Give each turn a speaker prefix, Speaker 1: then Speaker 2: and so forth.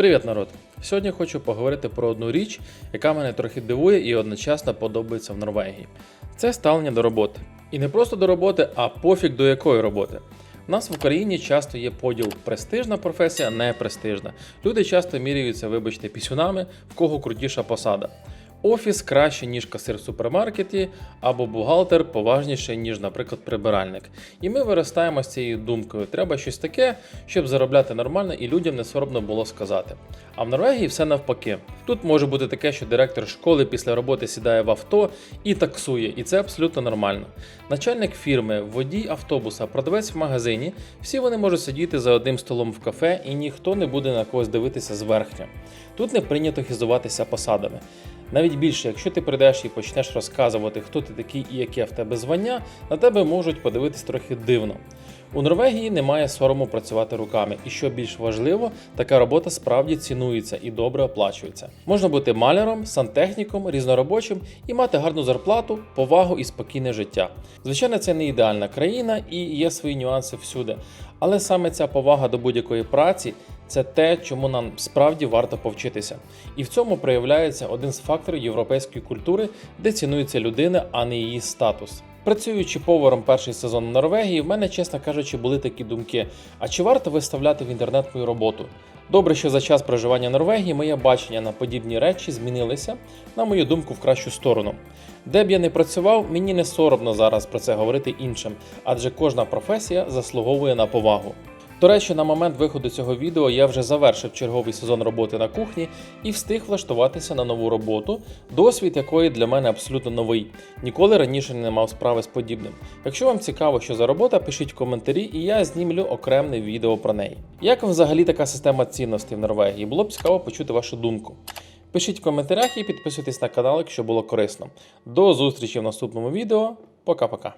Speaker 1: Привіт, народ! Сьогодні хочу поговорити про одну річ, яка мене трохи дивує і одночасно подобається в Норвегії. Це ставлення до роботи. І не просто до роботи, а пофіг до якої роботи. У нас в Україні часто є поділ престижна професія, не престижна. Люди часто міряються, вибачте, пісюнами, в кого крутіша посада. Офіс краще, ніж касир в супермаркеті, або бухгалтер поважніше, ніж, наприклад, прибиральник. І ми виростаємо з цією думкою. Треба щось таке, щоб заробляти нормально і людям не соромно було сказати. А в Норвегії все навпаки. Тут може бути таке, що директор школи після роботи сідає в авто і таксує, і це абсолютно нормально. Начальник фірми, водій автобуса, продавець в магазині, всі вони можуть сидіти за одним столом в кафе, і ніхто не буде на когось дивитися зверхня. Тут не прийнято хизуватися посадами. Навіть більше, якщо ти прийдеш і почнеш розказувати, хто ти такий і яке в тебе звання, на тебе можуть подивитись трохи дивно. У Норвегії немає сорому працювати руками, і що більш важливо, така робота справді цінується і добре оплачується. Можна бути маляром, сантехніком, різноробочим і мати гарну зарплату, повагу і спокійне життя. Звичайно, це не ідеальна країна і є свої нюанси всюди, але саме ця повага до будь-якої праці це те, чому нам справді варто повчитися. І в цьому проявляється один з факторів європейської культури, де цінується людина, а не її статус. Працюючи поваром перший сезон в Норвегії, в мене, чесно кажучи, були такі думки: а чи варто виставляти в інтернет мою роботу? Добре, що за час проживання в Норвегії моє бачення на подібні речі змінилися, на мою думку, в кращу сторону. Де б я не працював, мені не соромно зараз про це говорити іншим, адже кожна професія заслуговує на повагу. До речі, на момент виходу цього відео я вже завершив черговий сезон роботи на кухні і встиг влаштуватися на нову роботу, досвід якої для мене абсолютно новий. Ніколи раніше не мав справи з подібним. Якщо вам цікаво, що за робота, пишіть в коментарі, і я знімлю окреме відео про неї. Як взагалі така система цінностей в Норвегії? Було б цікаво почути вашу думку. Пишіть в коментарях і підписуйтесь на канал, якщо було корисно. До зустрічі в наступному відео. Пока-пока.